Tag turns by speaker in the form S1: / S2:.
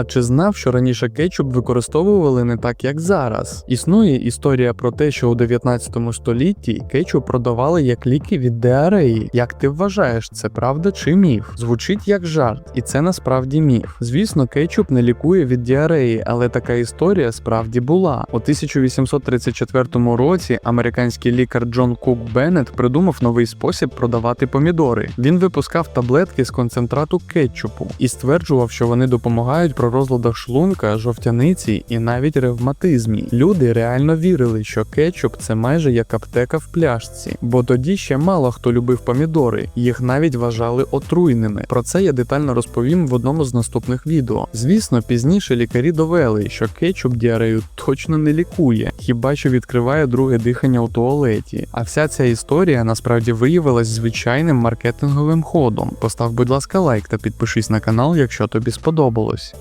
S1: А чи знав, що раніше кетчуп використовували не так, як зараз? Існує історія про те, що у 19 столітті кетчуп продавали як ліки від діареї. Як ти вважаєш, це правда чи міф? Звучить як жарт, і це насправді міф. Звісно, кетчуп не лікує від діареї, але така історія справді була. У 1834 році американський лікар Джон Кук Беннет придумав новий спосіб продавати помідори. Він випускав таблетки з концентрату кетчупу і стверджував, що вони допомагають розладах шлунка, жовтяниці і навіть ревматизмі. Люди реально вірили, що кетчуп це майже як аптека в пляшці, бо тоді ще мало хто любив помідори, їх навіть вважали отруйними. Про це я детально розповім в одному з наступних відео. Звісно, пізніше лікарі довели, що кетчуп діарею точно не лікує, хіба що відкриває друге дихання у туалеті. А вся ця історія насправді виявилась звичайним маркетинговим ходом. Постав, будь ласка, лайк та підпишись на канал, якщо тобі сподобалось.